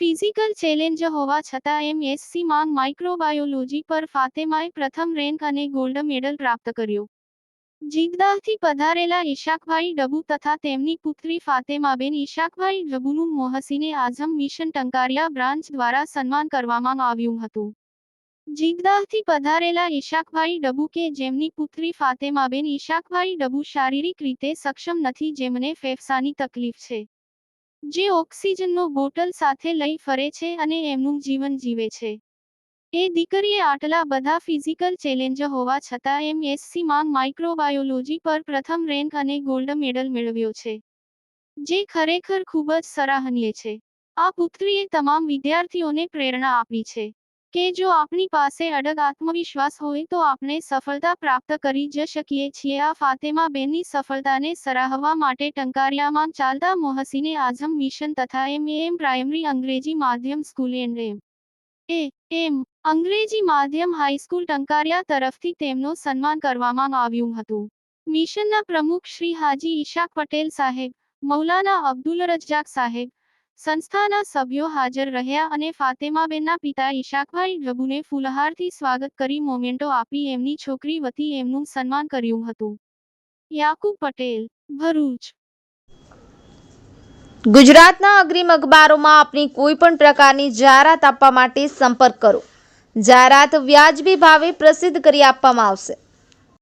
Physical challenge હોવા છતાં MSc માંગ માઇક્રોબાયોલોજી પર ફાતેમાએ પ્રથમ રેન્ક અને ગોલ્ડ મેડલ પ્રાપ્ત કર્યો. જીગદાહથી પધારેલા ઈશાકભાઈ ડબુ તથા તેમની પુત્રી ફાતેમાબેન ઈશાકભાઈ ડબુનું મોહસીને આઝમ મિશન ટંકારિયા બ્રાન્ચ દ્વારા સન્માન કરવામાં આવ્યું હતું. જીગદાહથી પધારેલા ઈશાકભાઈ ડબુ કે જેમની પુત્રી ફાતેમાબેન ઈશાકભાઈ ડબુ શારીરિક રીતે સક્ષમ નથી જેમને ફેફસાની તકલીફ છે. જે ઓક્સિજનનો બોટલ સાથે લઈ ફરે છે અને એમનું જીવન જીવે છે. એ દીકરીએ આટલા બધા ફિઝિકલ ચેલેન્જ હોવા છતાં એમએસસી માંગ માઇક્રોબાયોલોજી પર પ્રથમ રેન્ક અને ગોલ્ડ મેડલ મેળવ્યો છે. જે ખરેખર ખૂબ જ સરાહનીય છે. આ પુત્રીએ તમામ વિદ્યાર્થીઓને પ્રેરણા આપી છે. કે જો આપણી પાસે અડગ આત્મવિશ્વાસ હોય તો આપણે સફળતા પ્રાપ્ત કરી જ શકીએ છીએ. આ ફાતેમા બેનની સફળતાને સરાહવા માટે ટંકારિયામાં ચાલતા મોહસીને આઝમ મિશન તથા એમ એમ પ્રાઇમરી અંગ્રેજી માધ્યમ સ્કૂલ એન્ડ એમ. એ, એમ, અંગ્રેજી માધ્યમ હાઈસ્કૂલ ટંકારિયા તરફથી તેમનો સન્માન કરવામાં આવ્યું હતું. મિશનના પ્રમુખ શ્રી હાજી ઈશાક પટેલ સાહેબ, મૌલાના અબ્દુલ રজ্જાક સાહેબ સંસ્થાના સભ્યો હાજર રહ્યા અને ફાતેમાબેનના પિતા ઈશાકભાઈ ડબુને ફૂલહારથી સ્વાગત કરી મોમેન્ટો આપી એમની છોકરી વતી એમનું સન્માન કર્યું હતું. યાકુબ પટેલ, ભરૂચ. ગુજરાતના અગ્રીમ અખબારોમાં આપની કોઈ પણ પ્રકારની જાહેરાત આપવા માટે સંપર્ક કરો. જાહેરાત વ્યાજબી ભાવે પ્રસિદ્ધ કરી આપવામાં આવશે.